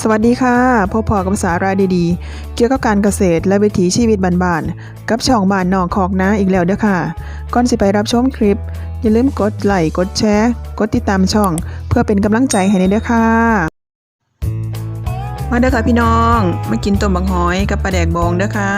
สวัสดีค่ะพบพอกับสาระดีๆ เกี่ยวกับการเกษตรและวิถีชีวิตบ้านๆกับช่องบ้านนอกคอกนะอีกแล้วเด้อค่ะ ก่อนสิไปรับชมคลิป อย่าลืมกดไลค์กดแชร์ กดติดตามช่อง เพื่อเป็นกำลังใจให้ในเด้อค่ะ มาเด้อค่ะพี่น้อง มากินต้มบังหอยกับปลาแดกบองเด้อค่ะ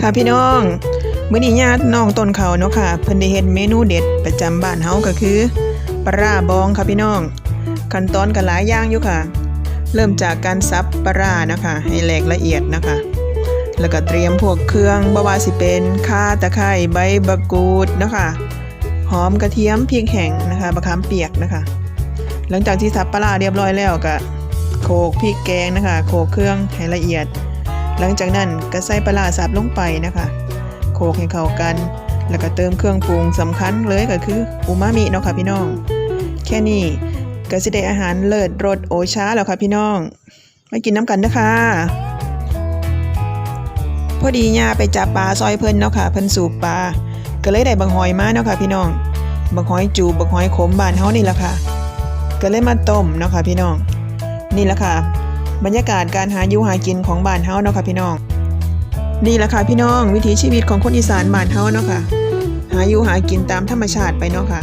ค่ะพี่น้องมื้อนี้ญาติน้องต้นเขาเนาะค่ะ เพิ่นได้เฮ็ดเมนูเด็ดประจำบ้านเฮาก็คือปลาบองค่ะพี่น้อง ขั้นตอนก็หลายอย่างอยู่ค่ะ เริ่มจากการซับปลาร้านะคะ ให้แหลกละเอียดนะคะ แล้วก็เตรียมพวกเครื่องบ่ว่าสิเป็นข่าตะไคร้ใบมะกูดนะคะหอมกระเทียมพริกแห้งนะคะมะขามเปียกนะคะ หลังจากที่ซับปลาร้าเรียบร้อยแล้วก็โขลกพริกแกงนะคะ โขลกเครื่องให้ละเอียด หลังจากนั้นก็ใส่ปลาร้าสับลงไปนะคะ โขกให้เข้ากัน แล้วก็เติมเครื่องปรุงสำคัญเลยก็คืออูมามิเนาะค่ะพี่น้อง แค่นี้ก็สิได้อาหารเลิศรสโอชาแล้วค่ะพี่น้องมากินน้ำกันนะคะพอดีย่าไปจับปลาซอยเพิ่นเนาะค่ะเพิ่นสูบปลาก็เลยได้บังหอยมาเนาะค่ะพี่น้องบักหอยจูบบักหอยขมบานเฮานี่แหละค่ะ ก็เลยมาต้มเนาะค่ะพี่น้อง นี่แหละค่ะ บรรยากาศการหาอยู่หากินของบ้านเฮาเนาะค่ะพี่น้องนี่แหละค่ะพี่น้อง วิถีชีวิตของคนอีสานบ้านเฮาเนาะค่ะ หาอยู่หากินตามธรรมชาติไปเนาะค่ะ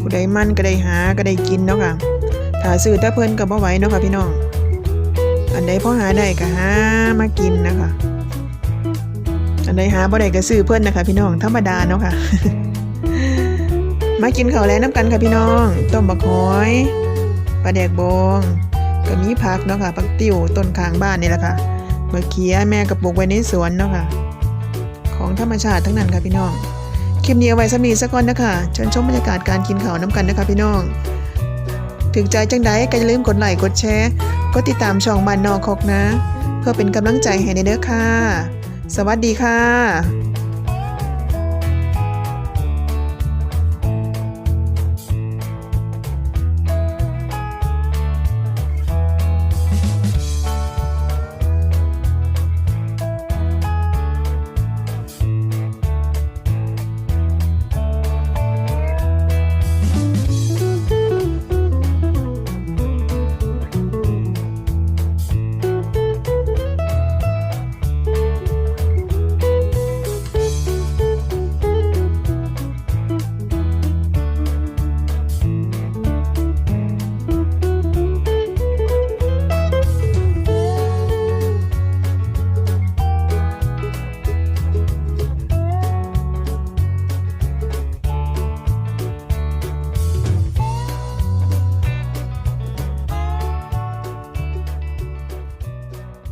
ผู้ใดมันก็ได้หาก็ได้กินเนาะค่ะถ้าซื้อแต่เพิ่นก็บ่ไหวเนาะค่ะพี่น้อง อันใดพอหาได้ก็หามากินนะคะ อันใดหาบ่ได้ก็ซื้อเพิ่นนะคะพี่น้องธรรมดาเนาะค่ะ มากินข้าวแลงน้ำกันค่ะพี่น้อง ต้มบักหอยปลาแดกบอง ก็มีผักเนาะค่ะผักติ๋วต้นข้างบ้านนี่แหละค่ะมะเขียแม่กระปลูกไว้ในสวนเนาะค่ะ ของธรรมชาติทั้งนั้นค่ะพี่น้อง คลิปนี้เอาไว้สมีสักก่อนนะคะเชิญชมบรรยากาศการกินข้าวน้ำกันนะคะพี่น้อง ถึงใจจังใดก็อย่าลืมกดไลค์กดแชร์กดติดตามช่องบ้านนอกคอกนะ เพื่อเป็นกำลังใจให้ในเด้อค่ะ สวัสดีค่ะ